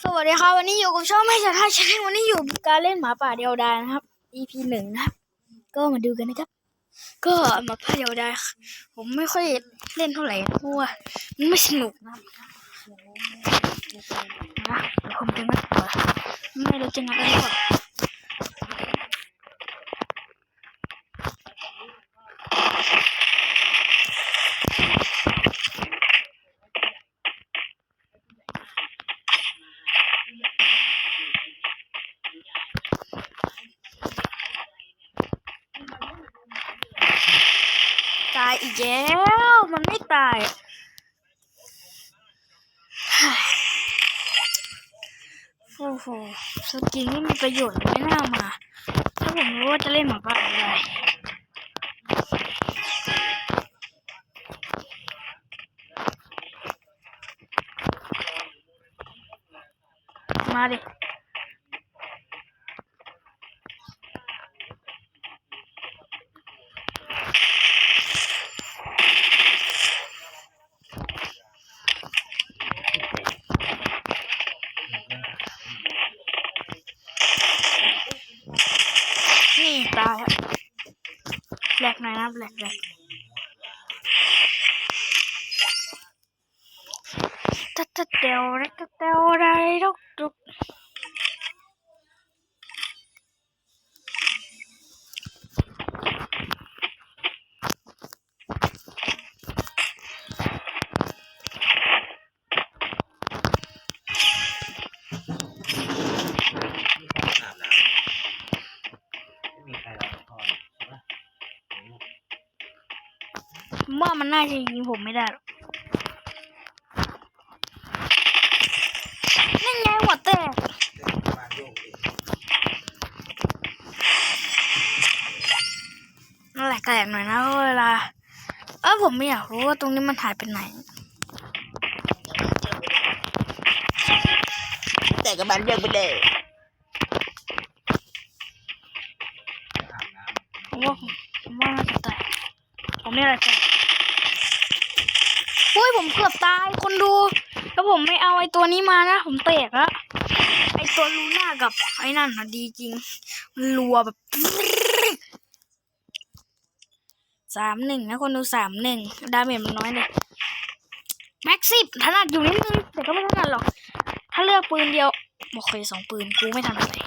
สวัสดีครับวันนี้อยู่กับช่องไม่ชาท่าชแนลวันนี้อยู่การเล่นหมาป่าเดียวดายนะครับ EP หนึ่งนะครับ ก็มาดูกันนะครับ ก็หมาป่าเดียวดายผมไม่ค่อยเล่นเท่าไหร่เพราะว่ามันไม่สนุกนะครับนะเดี๋ยวผมจะงัดตัวไม่รู้จะงัดอะไรก่อน ตายอีกแล้ว มันไม่ตายโอ้โหสกินไม่มีประโยชน์ไม่น่ามา ถ้าผมรู้ว่าจะเล่นหมาป่าอะไรมาดิ นี่ตายอะ แหลกหน่อยนะแหลกแหลกตัดตัดเดวตัดตัดเดวได้ดุกดุก ว่ามันน่าจะยิงผมไม่ได้หรอกนั่นไงหัวแตกนั่นแหละแตกหน่อยนะเพราะเวลา เออผมไม่อยากรู้ว่าตรงนี้มันหายไปไหน แต่กับมันเรื่องไปเลยผมว่าผมผมว่าน่าจะแตกผมนี่แหละแตกอุ้ย ผมเกือบตายคนดู แล้วผมไม่เอาไอ้ตัวนี้มานะ ผมเตะละไอ้ตัวลูน่ากับไอ้นั่นนะดีจริง มันรัวแบบสามหนึ่งนะคนดูสามหนึ่งดาเมจมันน้อยเลยแม็กซิบถนัดอยู่นิดนึงแต่ก็ไม่ถนัดหรอก ถ้าเลือกปืนเดียวบอกเคยสองปืนกูไม่ถนัดเลย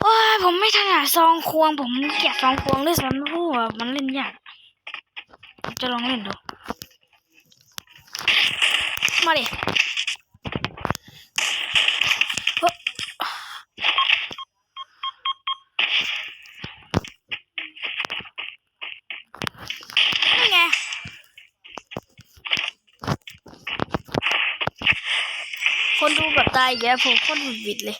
โอ้ยผมไม่ถนัดซองควง ผมเกลียดซองควงด้วยซ้ำเพราะว่ามันเล่นยากจะลองเล่นดู มาดิคนดูแบบตายอีกแล้วผมคนหุดหวิดเลย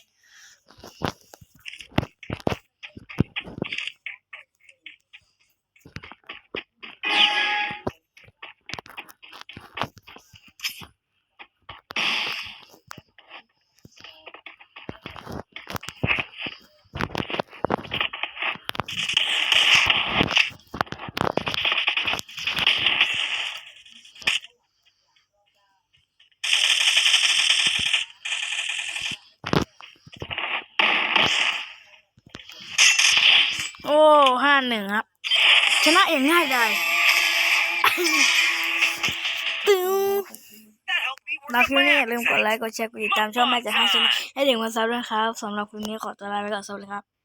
โอ้ห้าหนึ่งครับ ชนะอย่างง่ายดายตึ้งเราคลิปนี้อย่าลืมกดไลค์ กดแชร์ กดติดตามช่องแม่จะให้ชนะให้เด็กมาซับด้วยครับสำหรับคลิปนี้ขอตัวลาไปก่อนสวัสดีครับ